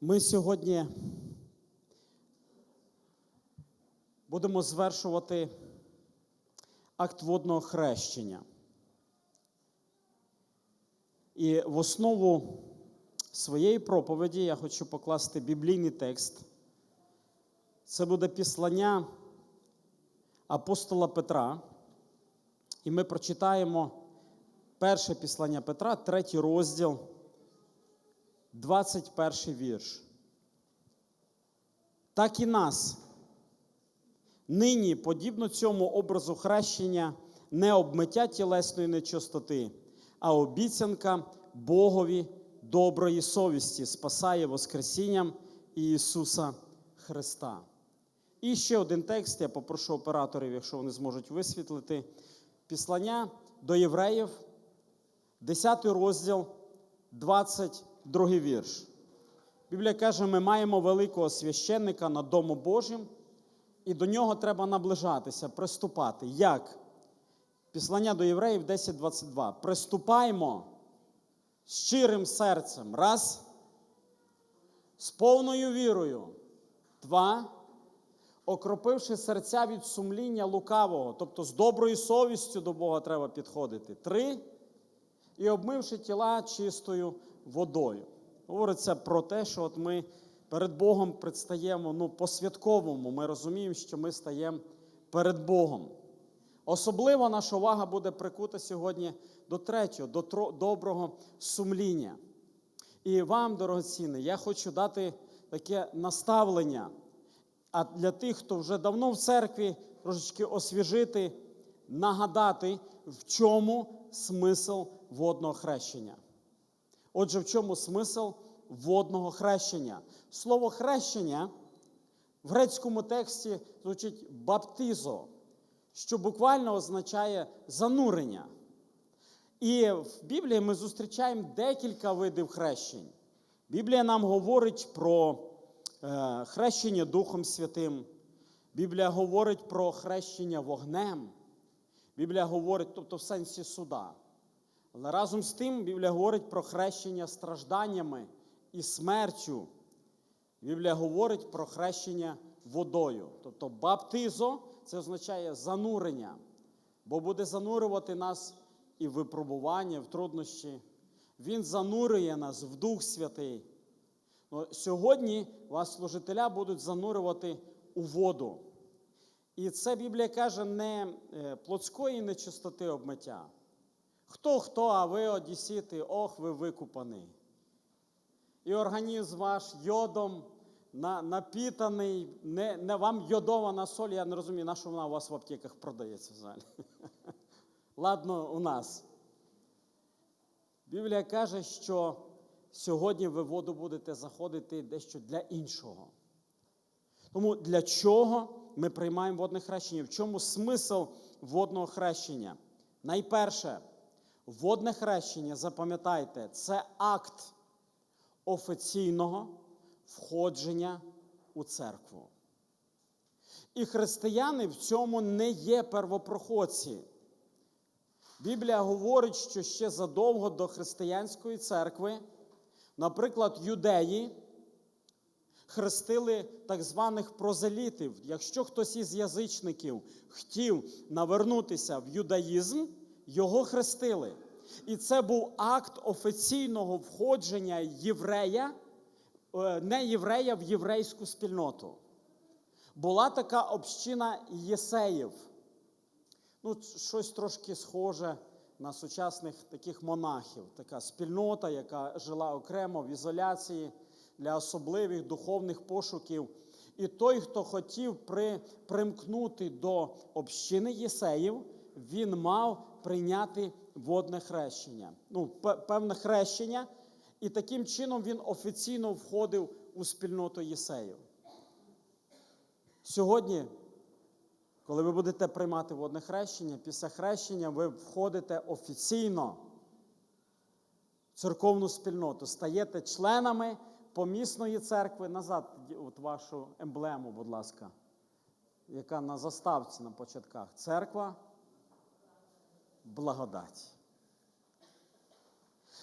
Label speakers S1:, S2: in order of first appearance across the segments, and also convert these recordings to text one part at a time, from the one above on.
S1: Ми сьогодні будемо звершувати акт водного хрещення. І в основу своєї проповіді я хочу покласти біблійний текст. Це буде післання апостола Петра. І ми прочитаємо перше післання Петра, третій розділ, 21 вірш. Так і нас. Нині, подібно цьому образу хрещення, не обмиття тілесної нечистоти, а обіцянка Богові доброї совісті спасає Воскресінням Ісуса Христа. І ще один текст, я попрошу операторів, якщо вони зможуть висвітлити. Післання до євреїв, 10 розділ, 22 вірш. Біблія каже, ми маємо великого священника над Домом Божим, і до нього треба наближатися, приступати. Як? Післання до євреїв 10.22. Приступаймо щирим серцем. Раз. З повною вірою. Два. Окропивши серця від сумління лукавого, тобто з доброю совістю до Бога треба підходити. Три. І обмивши тіла чистою водою. Говориться про те, що от ми перед Богом предстаємо ну, по-святковому. Ми розуміємо, що ми стаємо перед Богом. Особливо наша увага буде прикута сьогодні до третього, до доброго сумління. І вам, дорогоцінні, я хочу дати таке наставлення. А для тих, хто вже давно в церкві, трошечки освіжити, нагадати, в чому смисл водного хрещення. Отже, в чому смисл водного хрещення? Слово хрещення в грецькому тексті звучить баптизо, що буквально означає занурення. І в Біблії ми зустрічаємо декілька видів хрещень. Біблія нам говорить про е, хрещення Духом Святим. Біблія говорить про хрещення вогнем. Біблія говорить, тобто в сенсі суда. Але разом з тим Біблія говорить про хрещення стражданнями і смертю. Біблія говорить про хрещення водою. Тобто баптизо це означає занурення, бо буде занурювати нас і в випробування, в труднощі. Він занурює нас в Дух Святий. Но сьогодні вас служителя будуть занурювати у воду. І це Біблія каже не плотської нечистоти обмиття. Хто хто, а ви одісіти, ох, ви викупаний. І організм ваш йодом на, напітаний, не не вам йодована соль, я не розумію, на що вона у вас в аптеках продається взагалі. Ладно, у нас. Біблія каже, що сьогодні ви воду будете заходити дещо для іншого. Тому для чого ми приймаємо водне хрещення? В чому смисл водного хрещення? Найперше, водне хрещення, запам'ятайте, це акт офіційного входження у церкву. І християни в цьому не є первопроходці. Біблія говорить, що ще задовго до християнської церкви, наприклад, юдеї хрестили так званих прозелітів. Якщо хтось із язичників хотів навернутися в юдаїзм, його хрестили. І це був акт офіційного входження єврея, не єврея в єврейську спільноту. Була така община єсеїв. Ну, щось трошки схоже на сучасних таких монахів. Така спільнота, яка жила окремо в ізоляції для особливих духовних пошуків. І той, хто хотів при, примкнути до общини єсеїв, він мав прийняти водне хрещення. Ну, певне хрещення, і таким чином він офіційно входив у спільноту єсеїв. Сьогодні, коли ви будете приймати водне хрещення, після хрещення ви входите офіційно в церковну спільноту, стаєте членами помісної церкви. Назад от вашу емблему, будь ласка, яка на заставці на початках. Церква благодать.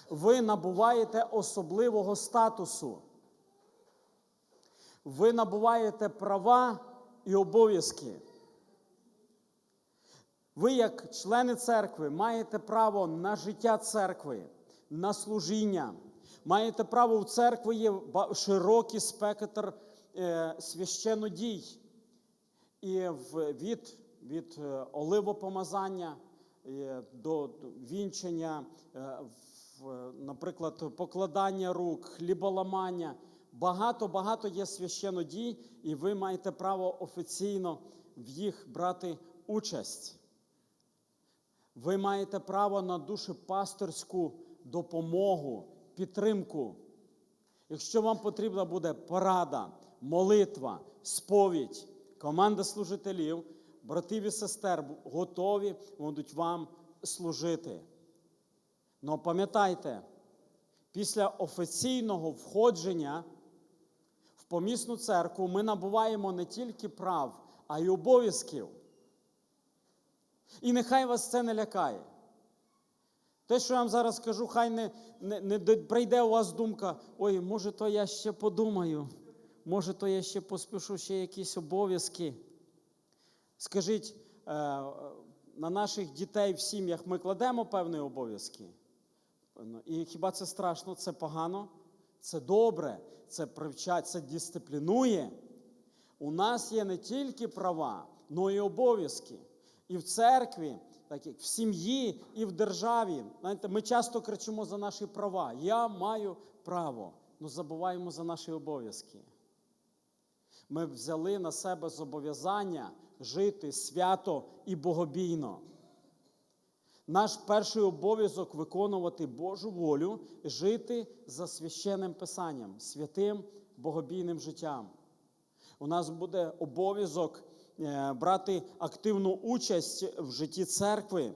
S1: Ви набуваєте особливого статусу. ви набуваєте права і обов'язки. Ви, як члени церкви, маєте право на життя церкви, на служіння. Маєте право в церкві є широкий спектр е, священнодій. І від, від е, оливопомазання до до вінчання, е, наприклад, покладання рук, хліболамання. Багато-багато є священодій, і ви маєте право офіційно в їх брати участь. Ви маєте право на душепасторську допомогу, підтримку. Якщо вам потрібна буде порада, молитва, сповідь, команда служителів, братів і сестер готові будуть вам служити. Но пам'ятайте, після офіційного входження в помісну церкву ми набуваємо не тільки прав, а й обов'язків. І нехай вас це не лякає. Те, що я вам зараз скажу, хай не, не, не прийде у вас думка, ой, може, то я ще подумаю, може, то я ще поспішу ще якісь обов'язки. Скажіть, е, на наших дітей в сім'ях ми кладемо певні обов'язки. Ну, І хіба це страшно, це погано? Це добре, це привчать, це дисциплінує. У нас є не тільки права, але й обов'язки. І в церкві, так як в сім'ї, і в державі. Знаєте, ми часто кричимо за наші права. Я маю право, але забуваємо за наші обов'язки. Ми взяли на себе зобов'язання жити свято і богобійно. Наш перший обов'язок виконувати Божу волю, жити за священним писанням, святим богобійним життям. У нас буде обов'язок е, брати активну участь в житті церкви.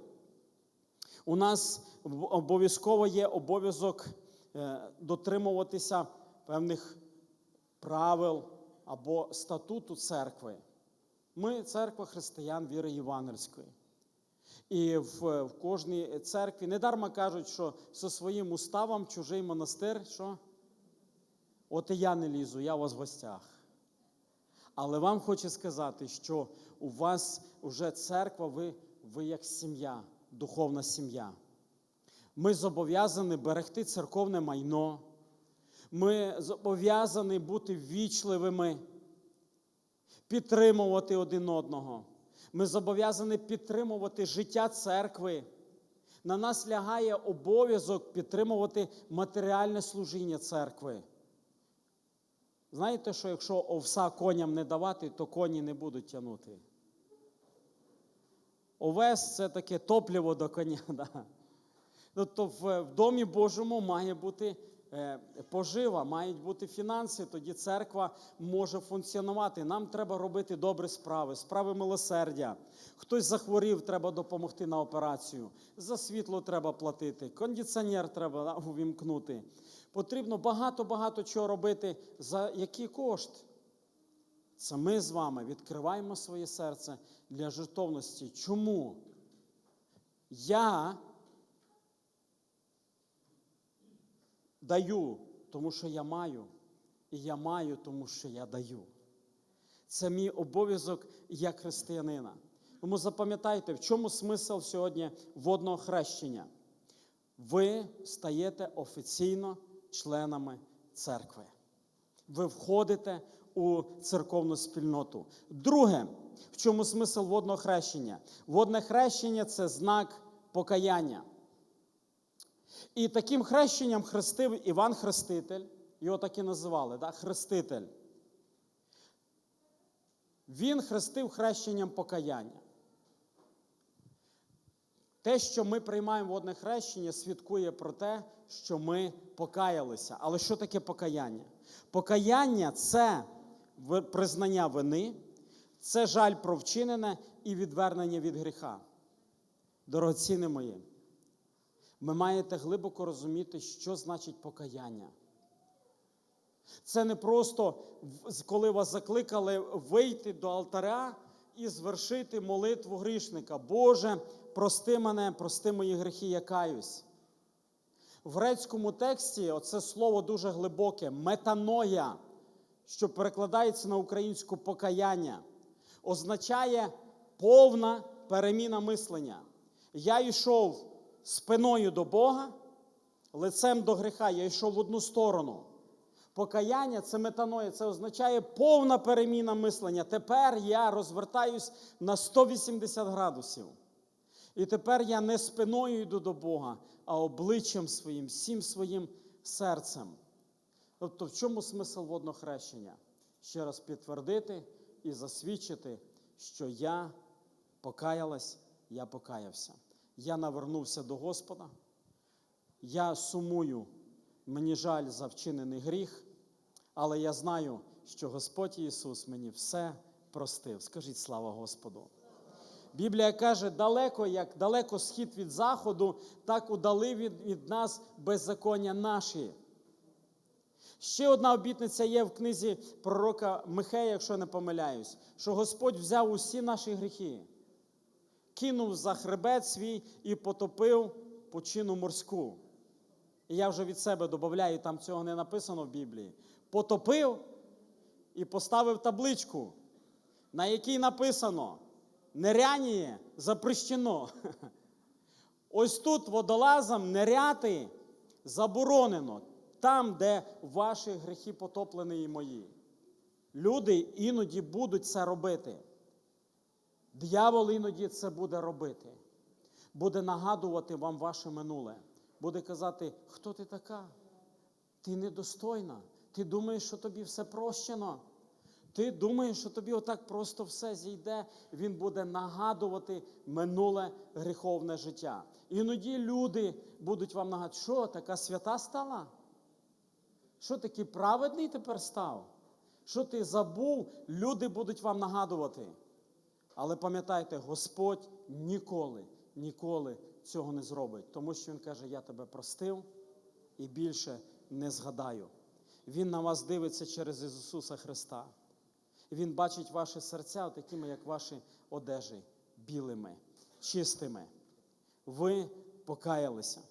S1: У нас обов'язково є обов'язок е, дотримуватися певних правил або статуту церкви. Ми церква християн віри Євангельської. І в, в кожній церкві недарма кажуть, що зі своїм уставом чужий монастир, що? От і я не лізу, я у вас в гостях. Але вам хочу сказати, що у вас вже церква, ви, ви як сім'я, духовна сім'я. Ми зобов'язані берегти церковне майно. Ми зобов'язані бути ввічливими, підтримувати один одного. Ми зобов'язані підтримувати життя церкви. На нас лягає обов'язок підтримувати матеріальне служіння церкви. Знаєте, що якщо овса коням не давати, то коні не будуть тягнути. Овес це таке топливо до коня. Да. Тобто в, в домі Божому має бути пожива, мають бути фінанси, тоді церква може функціонувати. Нам треба робити добрі справи, справи милосердя. Хтось захворів, треба допомогти на операцію. За світло треба платити, кондиціонер треба увімкнути. Потрібно багато-багато чого робити. За який кошт? Це ми з вами відкриваємо своє серце для жертовності. Чому? Я даю, тому що я маю, і я маю, тому що я даю. Це мій обов'язок як християнина. Тому запам'ятайте, в чому смисл сьогодні водного хрещення? Ви стаєте офіційно членами церкви. Ви входите у церковну спільноту. Друге, в чому смисл водного хрещення? Водне хрещення це знак покаяння. І таким хрещенням хрестив Іван Хреститель, його так і називали, да? хреститель. Він хрестив хрещенням покаяння. Те, що ми приймаємо водне хрещення, свідкує про те, що ми покаялися. Але що таке покаяння? Покаяння це признання вини, це жаль про вчинене і відвернення від гріха. Дорогоціни мої, ви маєте глибоко розуміти, що значить покаяння. Це не просто, коли вас закликали вийти до алтаря і звершити молитву грішника. Боже, прости мене, прости мої гріхи, я каюсь. В грецькому тексті оце слово дуже глибоке метаноя, що перекладається на українську покаяння, означає повна переміна мислення. Я йшов спиною до Бога, лицем до гріха, я йшов в одну сторону. Покаяння це метаноя, це означає повна переміна мислення. Тепер я розвертаюсь на 180 градусів. І тепер я не спиною йду до Бога, а обличчям своїм, всім своїм серцем. Тобто, в чому смисл водного хрещення? Ще раз підтвердити і засвідчити, що я покаялась, я покаявся. Я навернувся до Господа. Я сумую, мені жаль за вчинений гріх, але я знаю, що Господь Ісус мені все простив. Скажіть слава Господу. Біблія каже, далеко, як далеко схід від заходу, так удали від, від нас беззаконня наші. Ще одна обітниця є в книзі пророка Михея, якщо не помиляюсь, що Господь взяв усі наші гріхи, кинув за хребет свій і потопив почину морську. І я вже від себе додаю, там цього не написано в Біблії. Потопив і поставив табличку, на якій написано неряніє запрещено. Ось тут водолазам неряти заборонено, там, де ваші гріхи потоплені і мої. Люди іноді будуть це робити. Диявол іноді це буде робити. Буде нагадувати вам ваше минуле. Буде казати, хто ти така? Ти недостойна. Ти думаєш, що тобі все прощено. Ти думаєш, що тобі отак просто все зійде, він буде нагадувати минуле гріховне життя. Іноді люди будуть вам нагадувати, що така свята стала? Що такий праведний тепер став? Що ти забув, люди будуть вам нагадувати. Але пам'ятайте, Господь ніколи, ніколи цього не зробить, тому що Він каже, я тебе простив і більше не згадаю. Він на вас дивиться через Ісуса Христа. Він бачить ваші серця, такими, як ваші одежі, білими, чистими. Ви покаялися.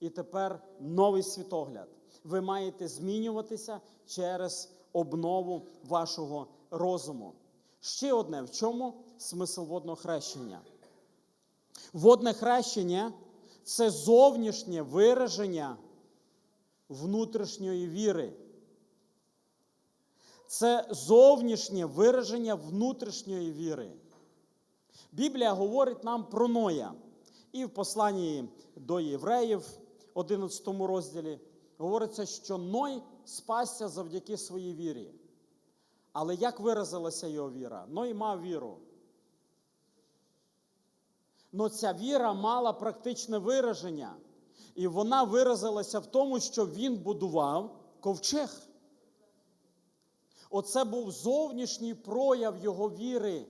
S1: І тепер новий світогляд. Ви маєте змінюватися через обнову вашого розуму. Ще одне, в чому смисл водного хрещення? Водне хрещення це зовнішнє вираження внутрішньої віри. Це зовнішнє вираження внутрішньої віри. Біблія говорить нам про Ноя. І в посланні до євреїв, 11 розділі, говориться, що Ной спасся завдяки своїй вірі. Але як виразилася його віра? Ной мав віру. Но ця віра мала практичне вираження. І вона виразилася в тому, що він будував ковчег. Оце був зовнішній прояв його віри.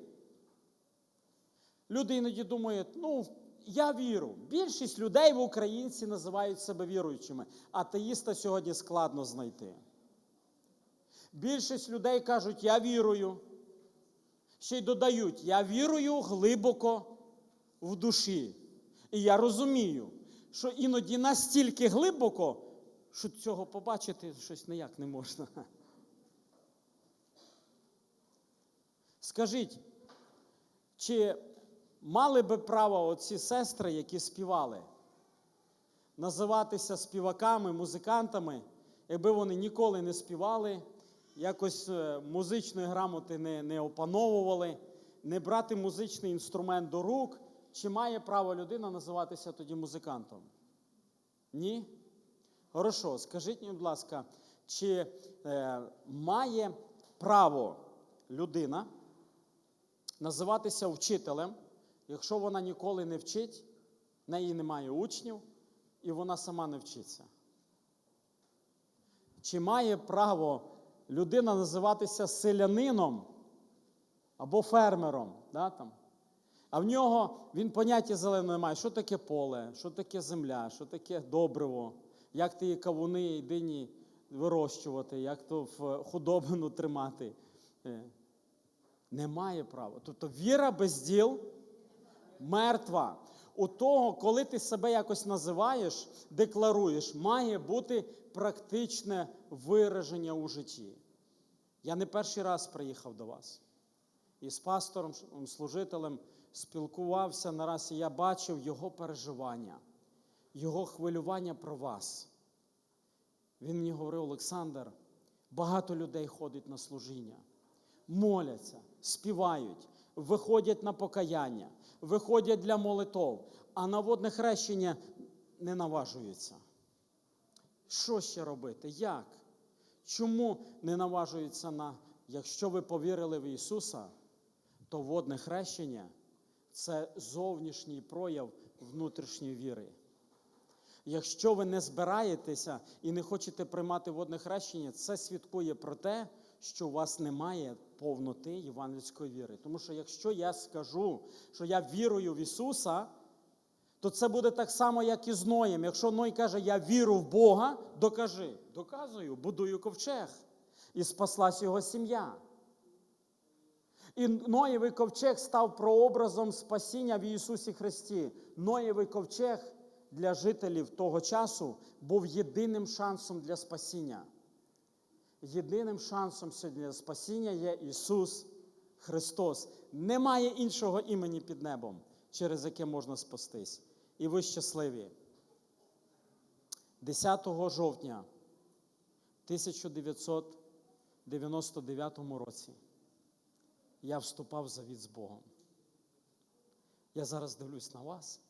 S1: Люди іноді думають, ну, я віру. Більшість людей в Українці називають себе віруючими. Атеїста сьогодні складно знайти. Більшість людей кажуть, я вірую. Ще й додають, я вірую глибоко в душі. І я розумію, що іноді настільки глибоко, що цього побачити щось ніяк не можна. Скажіть, чи мали би право оці сестри, які співали, називатися співаками, музикантами, якби вони ніколи не співали, якось е, музичної грамоти не, не опановували, не брати музичний інструмент до рук, чи має право людина називатися тоді музикантом? Ні? Хорошо, скажіть мені, будь ласка, чи е, має право людина називатися вчителем, якщо вона ніколи не вчить, в неї немає учнів, і вона сама не вчиться? Чи має право людина називатися селянином або фермером? Да, там? А в нього він поняття зеленого має, що таке поле, що таке земля, що таке добриво, як ти кавуни і вирощувати, як то в худобину тримати. Е, Немає права. Тобто віра без діл мертва. У того, коли ти себе якось називаєш, декларуєш, має бути практичне вираження у житті. Я не перший раз приїхав до вас. І з пастором, служителем спілкувався нараз, і я бачив його переживання, його хвилювання про вас. Він мені говорив, Олександр, багато людей ходить на служіння, моляться, співають, виходять на покаяння, виходять для молитов, а на водне хрещення не наважуються. Що ще робити? Як? Чому не наважуються на, якщо ви повірили в Ісуса, то водне хрещення це зовнішній прояв внутрішньої віри. Якщо ви не збираєтеся і не хочете приймати водне хрещення, це свідкує про те, що у вас немає повноти євангельської віри. Тому що якщо я скажу, що я вірую в Ісуса, то це буде так само, як і з Ноєм. Якщо Ной каже, я віру в Бога, докажи. Доказую, будую ковчег. І спаслась його сім'я. І Ноєвий ковчег став прообразом спасіння в Ісусі Христі. Ноєвий ковчег для жителів того часу був єдиним шансом для спасіння. Єдиним шансом для спасіння є Ісус Христос. Немає іншого імені під небом, через яке можна спастись. І ви щасливі. 10 жовтня 1999 році я вступав в завіт з Богом. Я зараз дивлюсь на вас,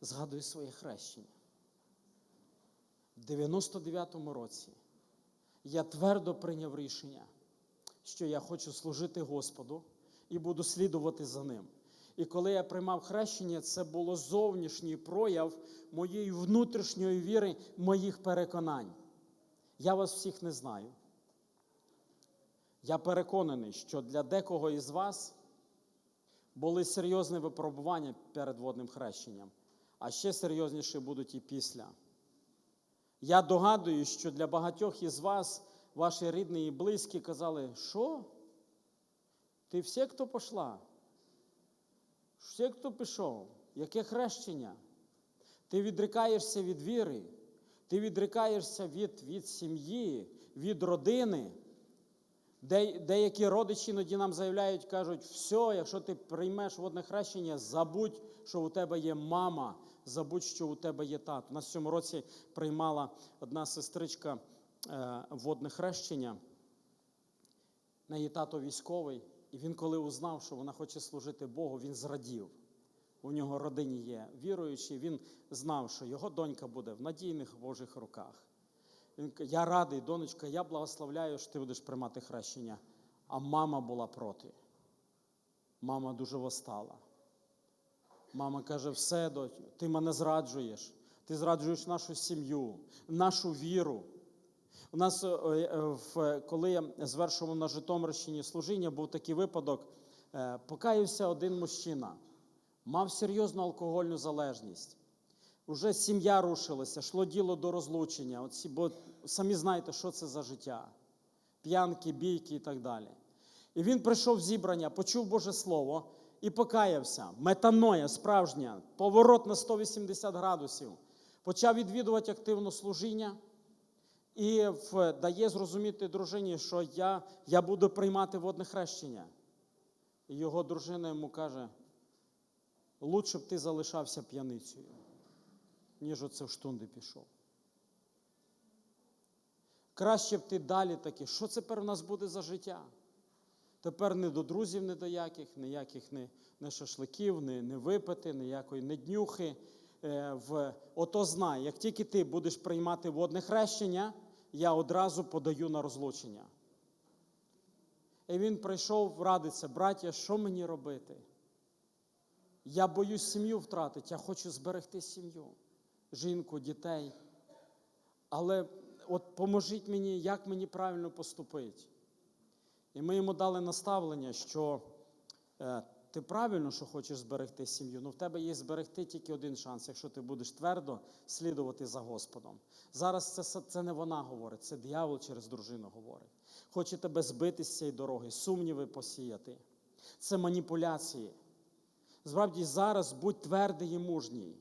S1: згадую своє хрещення. В 99-му році я твердо прийняв рішення, що я хочу служити Господу і буду слідувати за ним. І коли я приймав хрещення, це було зовнішній прояв моєї внутрішньої віри, моїх переконань. Я вас всіх не знаю. Я переконаний, що для декого із вас були серйозні випробування перед водним хрещенням, а ще серйозніші будуть і після. Я догадую, що для багатьох із вас, ваші рідні і близькі, казали, що? Ти всі, хто пішла? Всі, хто пішов? Яке хрещення? Ти відрикаєшся від віри, ти відрикаєшся від, від сім'ї, від родини. Де, деякі родичі іноді нам заявляють, кажуть, все, якщо ти приймеш водне хрещення, забудь, що у тебе є мама, забудь, що у тебе є тато. У нас в цьому році приймала одна сестричка е, водне хрещення. На її тато військовий, і він, коли узнав, що вона хоче служити Богу, він зрадів. У нього родині є віруючий, він знав, що його донька буде в надійних Божих руках. Він каже, я радий, донечка, я благословляю, що ти будеш приймати хрещення. А мама була проти. Мама дуже восстала. Мама каже: все, дотю, ти мене зраджуєш. Ти зраджуєш нашу сім'ю, нашу віру. У нас, е, е, коли я звершував на Житомирщині служіння, був такий випадок. Е, Покаявся один мужчина, мав серйозну алкогольну залежність. Уже сім'я рушилася, йшло діло до розлучення. От, бо самі знаєте, що це за життя. П'янки, бійки і так далі. І він прийшов в зібрання, почув Боже Слово і покаявся. Метаноя справжня, поворот на 180 градусів. Почав відвідувати активно служіння і дає зрозуміти дружині, що я, я буду приймати водне хрещення. І його дружина йому каже: лучше б ти залишався п'яницею ніж оце в штунди пішов. Краще б ти далі таки, що тепер у нас буде за життя? Тепер не до друзів, не до яких, ніяких не, не шашликів, не, не випити, ніякої не днюхи. Е, в, ото знай, як тільки ти будеш приймати водне хрещення, я одразу подаю на розлучення. І він прийшов радиться, браття, що мені робити? Я боюсь сім'ю втратити, я хочу зберегти сім'ю жінку, дітей. Але от поможіть мені, як мені правильно поступити. І ми йому дали наставлення, що е, ти правильно, що хочеш зберегти сім'ю, але в тебе є зберегти тільки один шанс, якщо ти будеш твердо слідувати за Господом. Зараз це, це не вона говорить, це диявол через дружину говорить. Хоче тебе збити з цієї дороги, сумніви посіяти. Це маніпуляції. Справді, зараз будь твердий і мужній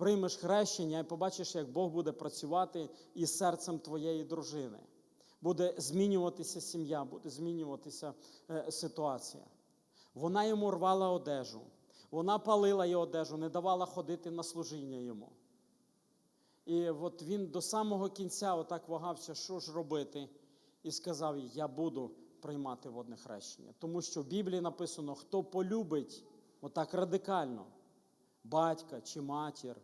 S1: приймеш хрещення і побачиш, як Бог буде працювати із серцем твоєї дружини. буде змінюватися сім'я, буде змінюватися е, ситуація. Вона йому рвала одежу, вона палила його одежу, не давала ходити на служіння йому. І от він до самого кінця отак вагався, що ж робити, і сказав я буду приймати водне хрещення. Тому що в Біблії написано, хто полюбить отак радикально батька чи матір,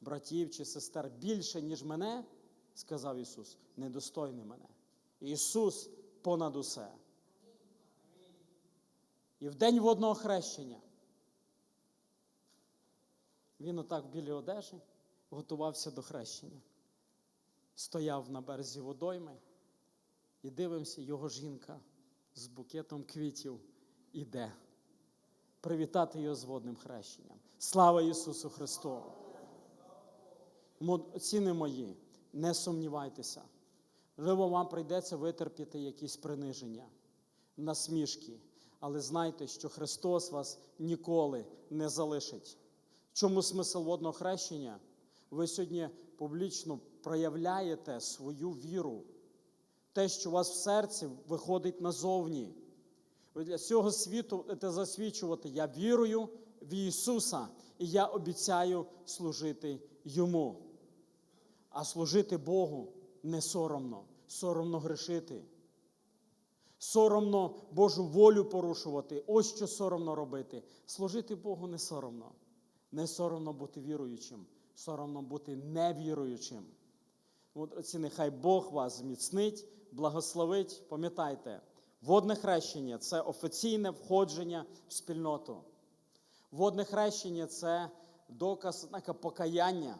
S1: братів чи сестер більше, ніж мене, сказав Ісус, недостойний мене. Ісус понад усе. І в день водного хрещення він отак в білій одежі готувався до хрещення. Стояв на березі водойми і дивимося, його жінка з букетом квітів іде привітати його з водним хрещенням. Слава Ісусу Христу! Ціни мої, не сумнівайтеся. Можливо, вам прийдеться витерпіти якісь приниження, насмішки, але знайте, що Христос вас ніколи не залишить. Чому смисл водного хрещення? Ви сьогодні публічно проявляєте свою віру, те, що у вас в серці виходить назовні. Ви для цього світу будете засвідчувати, я вірую в Ісуса, і я обіцяю служити Йому. А служити Богу не соромно, соромно грішити. Соромно Божу волю порушувати. Ось що соромно робити. Служити Богу не соромно. Не соромно бути віруючим, соромно бути невіруючим. От оці нехай Бог вас зміцнить, благословить. Пам'ятайте, водне хрещення це офіційне входження в спільноту. Водне хрещення це доказ покаяння.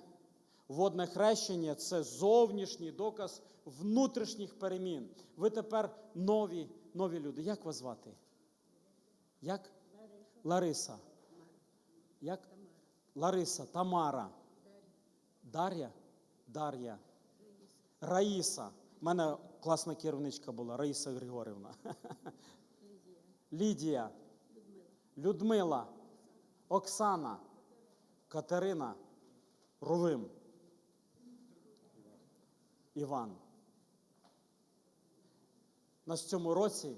S1: Водне хрещення це зовнішній доказ внутрішніх перемін. Ви тепер нові, нові люди. Як вас звати? Як? Лариса. Як? Лариса, Тамара. Дар'я? Дар'я. Раїса. У мене класна керівничка була, Раїса Григорівна. Лідія. Людмила. Оксана. Катерина. Рувим. Іван. В цьому році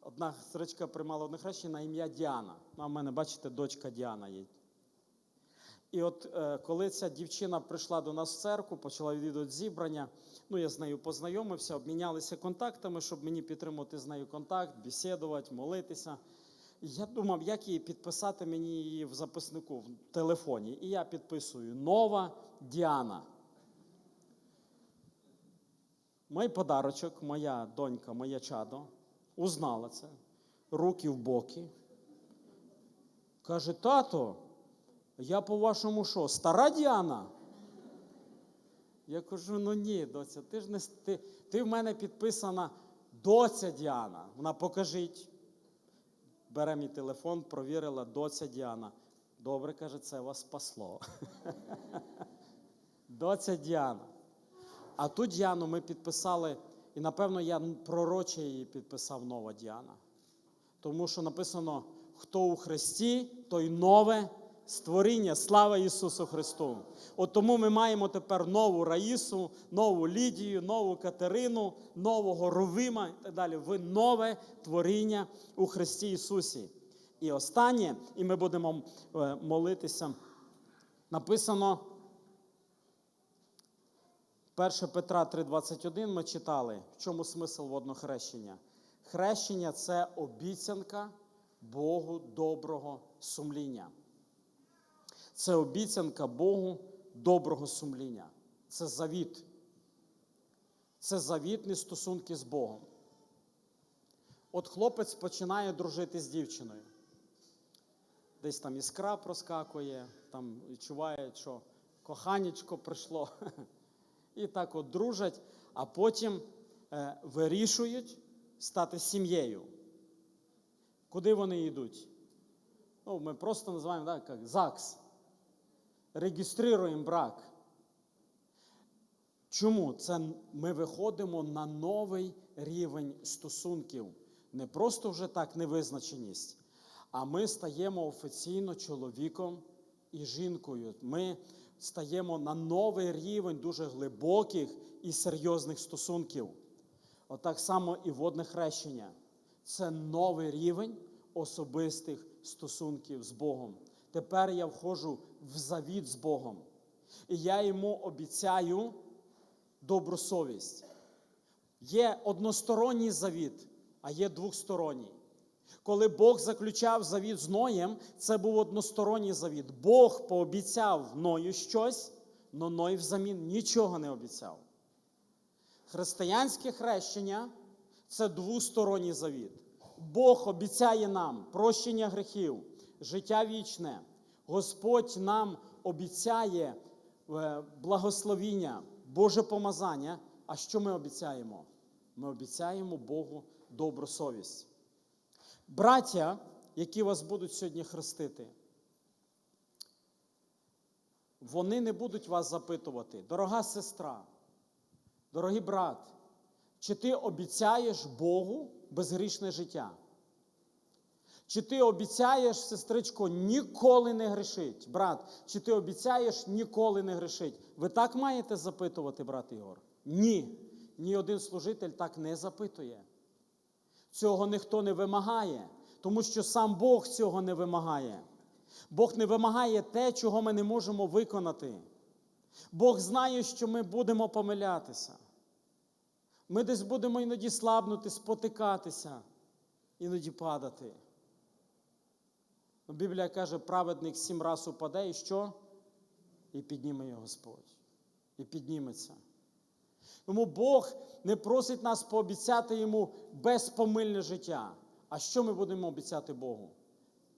S1: одна сестричка приймала одне хрещення на ім'я Діана. Ну, а в мене, бачите, дочка Діана є. І от е, коли ця дівчина прийшла до нас в церкву, почала відвідувати зібрання, ну я з нею познайомився, обмінялися контактами, щоб мені підтримувати з нею контакт, бесідувати, молитися. Я думав, як її підписати мені її в записнику в телефоні. І я підписую Нова Діана. Мій подарочок, моя донька, моє чадо, узнала це, руки в боки. Каже, тато, я по-вашому що, стара Діана? Я кажу, ну ні, доця, ти ж не ти, ти в мене підписана доця Діана. Вона покажіть. Бере мій телефон, провірила доця Діана. Добре, каже, це вас спасло. доця Діана. А ту Діану ми підписали, і напевно я пророче її підписав нова Діана. Тому що написано: хто у Христі, той нове створіння. Слава Ісусу Христу! От тому ми маємо тепер нову Раїсу, нову Лідію, нову Катерину, нового Рувима і так далі. Ви нове творіння у Христі Ісусі. І останнє, і ми будемо е, молитися. Написано 1 Петра 3,21 ми читали, в чому смисл водного хрещення. Хрещення це обіцянка Богу доброго сумління. Це обіцянка Богу доброго сумління. Це завіт. Це завітні стосунки з Богом. От хлопець починає дружити з дівчиною. Десь там іскра проскакує, там відчуває, що коханечко прийшло. І так от дружать, а потім е, вирішують стати сім'єю. Куди вони йдуть? Ну, ми просто називаємо так, як ЗАГС. Реєструємо брак. Чому? Це ми виходимо на новий рівень стосунків. Не просто вже так невизначеність, а ми стаємо офіційно чоловіком і жінкою. Ми стаємо на новий рівень дуже глибоких і серйозних стосунків. Отак само і водне хрещення. Це новий рівень особистих стосунків з Богом. Тепер я входжу в завіт з Богом. І я йому обіцяю добру совість. Є односторонній завіт, а є двосторонній. Коли Бог заключав завіт з Ноєм, це був односторонній завіт. Бог пообіцяв Ною щось, але Ной взамін нічого не обіцяв. Християнське хрещення це двосторонній завіт. Бог обіцяє нам прощення гріхів, життя вічне. Господь нам обіцяє е, благословіння, Боже помазання. А що ми обіцяємо? Ми обіцяємо Богу добру совість. Браття, які вас будуть сьогодні хрестити, вони не будуть вас запитувати, дорога сестра, дорогий брат, чи ти обіцяєш Богу безгрішне життя? Чи ти обіцяєш, сестричко, ніколи не грішить? Брат, чи ти обіцяєш ніколи не грішить? Ви так маєте запитувати, брат Ігор? Ні. Ні один служитель так не запитує. Цього ніхто не вимагає, тому що сам Бог цього не вимагає. Бог не вимагає те, чого ми не можемо виконати. Бог знає, що ми будемо помилятися. Ми десь будемо іноді слабнути, спотикатися, іноді падати. Ну, Біблія каже, праведник сім раз упаде, і що? І підніме його Господь. І підніметься. Тому Бог не просить нас пообіцяти йому безпомильне життя. А що ми будемо обіцяти Богу?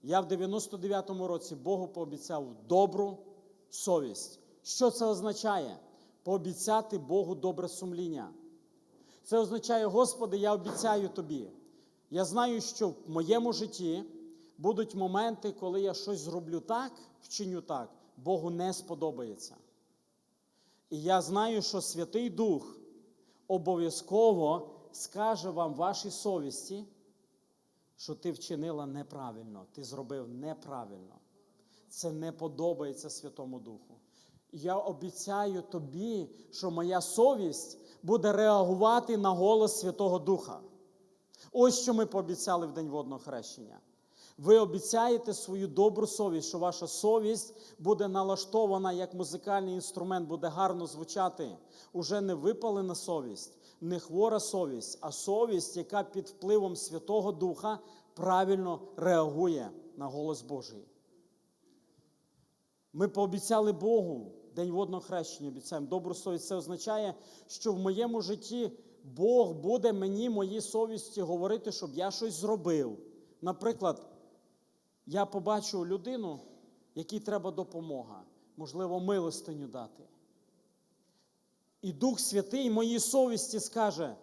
S1: Я в 99-му році Богу пообіцяв добру совість. Що це означає? Пообіцяти Богу добре сумління. Це означає, Господи, я обіцяю тобі. Я знаю, що в моєму житті будуть моменти, коли я щось зроблю так, вчиню так, Богу не сподобається. І я знаю, що Святий Дух обов'язково скаже вам вашій совісті, що ти вчинила неправильно, ти зробив неправильно. Це не подобається Святому Духу. Я обіцяю тобі, що моя совість буде реагувати на голос Святого Духа. Ось що ми пообіцяли в День водного хрещення. Ви обіцяєте свою добру совість, що ваша совість буде налаштована як музикальний інструмент, буде гарно звучати. Уже не випалена совість, не хвора совість, а совість, яка під впливом Святого Духа правильно реагує на голос Божий. Ми пообіцяли Богу День водного хрещення, обіцяємо добру совість. Це означає, що в моєму житті Бог буде мені, моїй совісті, говорити, щоб я щось зробив. Наприклад, я побачу людину, якій треба допомога, можливо, милостиню дати. І Дух Святий моїй совісті скаже: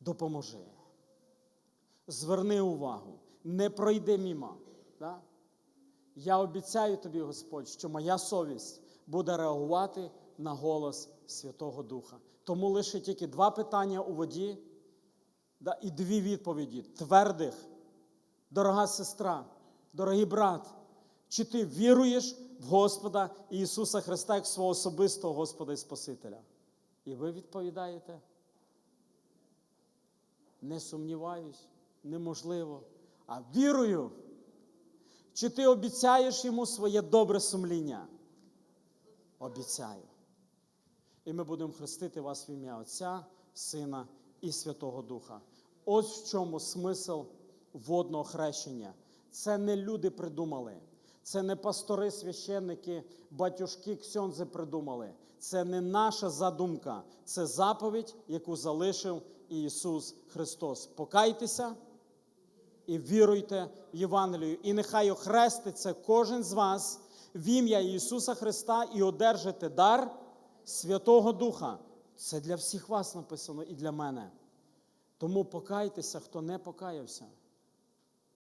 S1: допоможи. Зверни увагу, не пройди мімо. Да? Я обіцяю тобі, Господь, що моя совість буде реагувати на голос Святого Духа. Тому лише тільки два питання у воді да, і дві відповіді твердих. Дорога сестра, дорогий брат, чи ти віруєш в Господа Ісуса Христа як свого особистого Господа і Спасителя? І ви відповідаєте? Не сумніваюсь, неможливо. А вірую. Чи ти обіцяєш йому своє добре сумління? Обіцяю. І ми будемо хрестити вас в ім'я Отця, Сина і Святого Духа. Ось в чому смисл водного хрещення. Це не люди придумали, це не пастори, священники, батюшки, ксьонзи придумали. Це не наша задумка, це заповідь, яку залишив Ісус Христос. Покайтеся і віруйте в Євангелію. І нехай охреститься кожен з вас в ім'я Ісуса Христа і одержите дар Святого Духа. Це для всіх вас написано і для мене. Тому покайтеся, хто не покаявся.